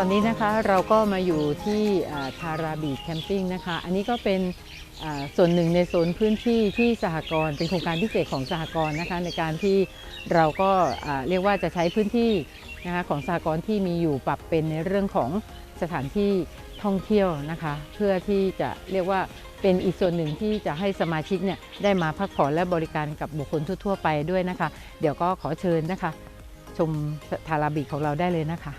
ตอนนี้นะคะเราก็มาอยู่ที่ทาราบีแคมปิ้งนะคะ อันนี้ก็เป็นส่วนหนึ่งในโซนพื้นที่ที่สหกรณ์เป็นโครงการพิเศษของสหกรณ์นะคะในการที่เราก็เรียกว่าจะใช้พื้นที่นะคะของสหกรณ์ที่มีอยู่ปรับเป็นในเรื่องของสถานที่ท่องเที่ยวนะคะ เพื่อที่จะเรียกว่าเป็นอีกส่วนหนึ่งที่จะให้สมาชิกเนี่ยได้มาพักผ่อนและบริการกับบุคคลทั่ว ๆ ไปด้วยนะคะ เดี๋ยวก็ขอเชิญนะคะ ชมทาราบีของเราได้เลยนะคะ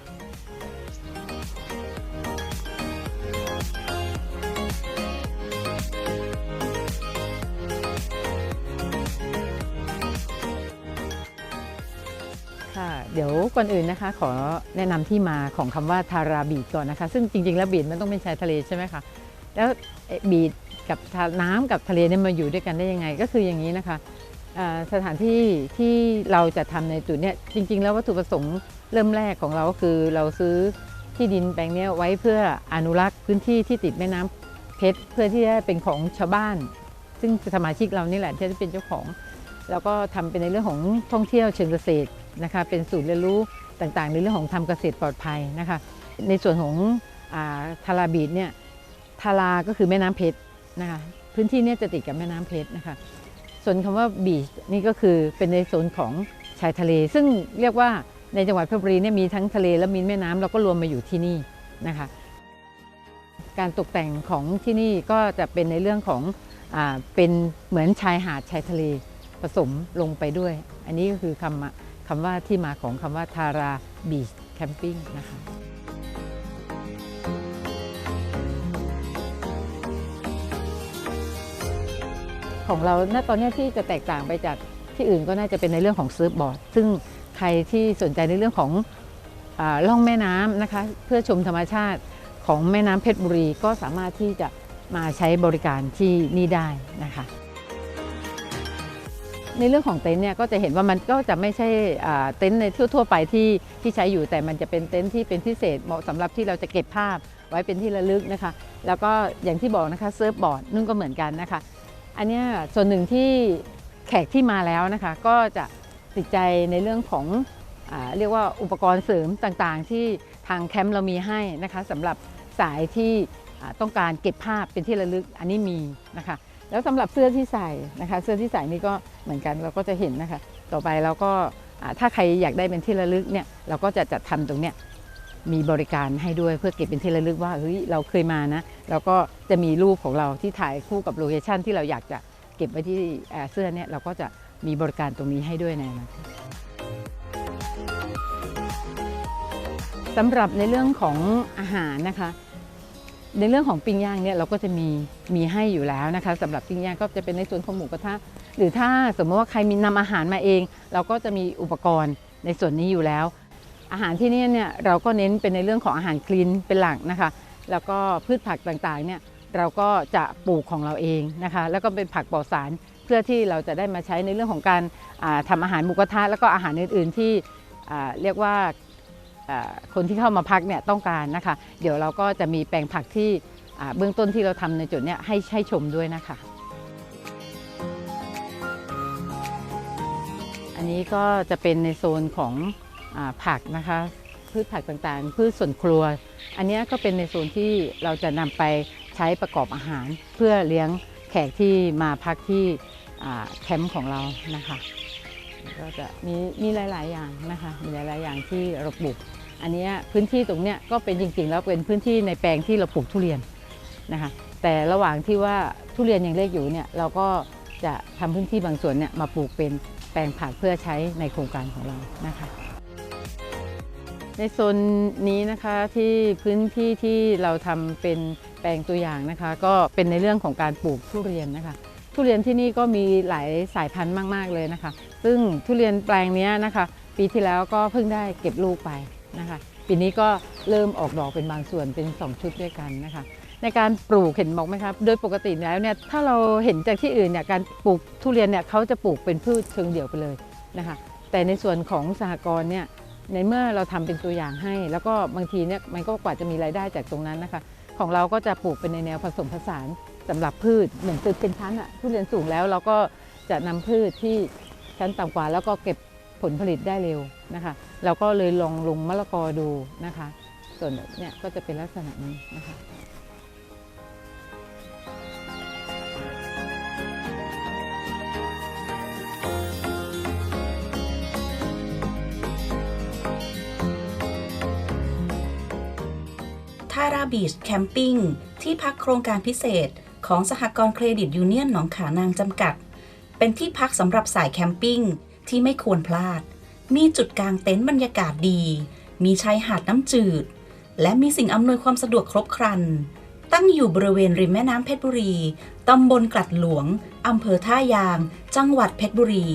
เดี๋ยวก่อนอื่นนะคะ ขอแนะนำที่มาของคำว่าทาราบีดก่อนนะคะ ซึ่งจริงๆแล้วบีดมันต้องเป็นชายทะเลใช่ไหมคะแล้วบีดกับน้ำกับทะเลเนี่ยมาอยู่ด้วยกันได้ยังไง ก็คืออย่างนี้นะคะสถานที่ที่เราจะทำในจุดเนี้ยจริง ๆ แล้ววัตถุประสงค์เริ่มแรกของเราก็คือเราซื้อที่ดินแปลงนี้ไว้เพื่ออนุรักษ์พื้นที่ที่ติดแม่น้ำเพชรเพื่อที่จะเป็นของชาวบ้าน ซึ่งสมาชิกเรานี่แหละที่จะเป็นเจ้าของ แล้วก็ทำเป็นในเรื่องของท่องเที่ยวเชิงเกษตร นะคะเป็นศูนย์เรียนรู้ต่างๆ ในเรื่องของทำเกษตรปลอดภัยนะคะในส่วนของอทาราบีดเนี่ยทาราก็คือแม่น้ำเพชรนะคะพื้นที่เนี่ยจะติดกับแม่น้ำเพชรนะคะส่วนคำว่าบีชนี่ก็คือเป็นในโซนของชายทะเล ซึ่งเรียกว่าในจังหวัดเพชรบุรีเนี่ยมีทั้งทะเลและมีแม่น้ำเราก็รวมมาอยู่ที่นี่นะคะการตกแต่งของที่นี่ก็จะเป็นในเรื่องของอเป็นเหมือนชายหาดชายทะเลผสมลงไปด้วย อันนี้ก็คือคำ คำว่าที่มาของคำว่าทาราบีชแคมปิ้งนะคะของเราณตอนนี้ที่จะแตกต่างไปจากที่อื่นก็น่าจะเป็นในเรื่องของเซิร์ฟบอร์ด ซึ่งใครที่สนใจในเรื่องของอาล่องแม่น้ำนะคะ เพื่อชมธรรมชาติของแม่น้ำเพชรบุรี ก็สามารถที่จะมาใช้บริการที่นี่ได้นะคะ ในเรื่องของเต็นท์เนี่ยก็จะเห็นว่ามันก็จะไม่ใช่เต็นท์ในทั่ว ๆ ไปที่ที่ใช้อยู่แต่มันจะเป็นเต็นท์ที่เป็นพิเศษเหมาะสำหรับที่เราจะเก็บภาพไว้เป็นที่ระลึกนะคะ แล้วก็อย่างที่บอกนะคะเซิร์ฟบอร์ดนุ่นก็เหมือนกันนะคะ อันนี้ส่วนหนึ่งที่แขกที่มาแล้วนะคะ ก็จะติดใจในเรื่องของอเรียกว่าอุปกรณ์เสริมต่างๆ ที่ทางแคมป์เรามีให้นะคะสำหรับสายที่ต้องการเก็บภาพเป็นที่ระลึกอันนี้มีนะคะ แล้วสำหรับเสื้อที่ใส่นะคะ เสื้อที่ใส่นี่ก็เหมือนกันเราก็จะเห็นนะคะ ต่อไปเราก็ถ้าใครอยากได้เป็นที่ระลึกเนี่ยเราก็จะจัดทำตรงเนี้ยมีบริการให้ด้วยเพื่อเก็บเป็นที่ระลึกว่าเฮ้ยเราเคยมานะแล้วก็จะมีรูปของเราที่ถ่ายคู่กับโลเคชันที่เราอยากจะเก็บไว้ที่เสื้อเนี่ยเราก็จะมีบริการตรงนี้ให้ด้วยในอนาคตสำหรับในเรื่องของอาหารนะคะ ในเรื่องของปิ้งย่างเนี่ยเราก็จะมีมีให้อยู่แล้วนะคะสำหรับปิ้งย่างก็จะเป็นในส่วนของหมูกระทะหรือถ้าสมมติว่าใครมีนำอาหารมาเอง เราก็จะมีอุปกรณ์ในส่วนนี้อยู่แล้ว อาหารที่นี่เนี่ยเราก็เน้นเป็นในเรื่องของอาหารคลีนเป็นหลักนะคะ แล้วก็พืชผักต่างๆเนี่ยเราก็จะปลูกของเราเองนะคะ แล้วก็เป็นผักปลอดสารเพื่อที่เราจะได้มาใช้ในเรื่องของการอ่าทำอาหารหมูกระทะแล้วก็อาหารอื่น ๆที่เรียกว่า คนที่เข้ามาพักเนี่ยต้องการนะคะ เดี๋ยวเราก็จะมีแปลงผักที่เบื้องต้นที่เราทำในจุดนี้ให้ให้ชมด้วยนะคะ อันนี้ก็จะเป็นในโซนของอผักนะคะพืชผักต่างๆ พืชส่วนครัว อันนี้ก็เป็นในโซนที่เราจะนำไปใช้ประกอบอาหาร เพื่อเลี้ยงแขกที่มาพักที่แคมป์ของเรานะคะก็จะมีมีหลาย ๆ อย่างนะคะ มีหลาย ๆ อย่างที่เราปลูก อันนี้พื้นที่ตรงเนี้ยก็เป็นจริงๆ แล้วเป็นพื้นที่ในแปลงที่เราปลูกทุเรียนนะคะแต่ระหว่างที่ว่าทุเรียนยังเล็กอยู่เนี่ยเราก็จะทำพื้นที่บางส่วนเนี่ยมาปลูกเป็นแปลงผักเพื่อใช้ในโครงการของเรานะคะในโซนนี้นะคะที่พื้นที่ที่เราทำเป็นแปลงตัวอย่างนะคะ ก็เป็นในเรื่องของการปลูกทุเรียนนะคะ ทุเรียนที่นี่ก็มีหลายสายพันธุ์มาก ๆเลยนะคะ ซึ่งทุเรียนแปลงนี้นะคะ ปีที่แล้วก็เพิ่งได้เก็บลูกไป นะคะปีนี้ก็เริ่มออกดอกเป็นบางส่วนเป็น 2 ชุดด้วยกันนะคะ ในการปลูกเห็นบอกไหมครับโดยปกติแล้วเนี่ยถ้าเราเห็นจากที่อื่นเนี่ยการปลูกทุเรียนเนี่ยเขาจะปลูกเป็นพืชเชิงเดี่ยวไปเลยนะคะ แต่ในส่วนของสหกรณ์เนี่ยในเมื่อเราทำเป็นตัวอย่างให้ แล้วก็บางทีเนี่ยมันก็กว่าจะมีรายได้จากตรงนั้นนะคะ ของเราก็จะปลูกเป็นในแนวผสมผสานสำหรับพืชเหมือนตึกเป็นชั้นอะทุเรียนสูงแล้วเราก็จะนำพืชที่ชั้นต่ำกว่าแล้วก็เก็บ ผลผลิตได้เร็วนะคะ เราก็เลยลองลงมะละกอดูนะคะ ส่วนเนี่ยก็จะเป็นลักษณะนี้นะคะทาราบีชแคมปิ้งที่พักโครงการพิเศษของสหกรณ์เครดิตยูเนียนหนองขานางจำกัด เป็นที่พักสำหรับสายแคมปิ้ง ที่ไม่ควรพลาด มีจุดกลางเต็นท์บรรยากาศดี มีชายหาดน้ำจืด และมีสิ่งอำนวยความสะดวกครบครัน ตั้งอยู่บริเวณริมแม่น้ำเพชรบุรี ตำบลกลัดหลวง อำเภอท่ายาง จังหวัดเพชรบุรี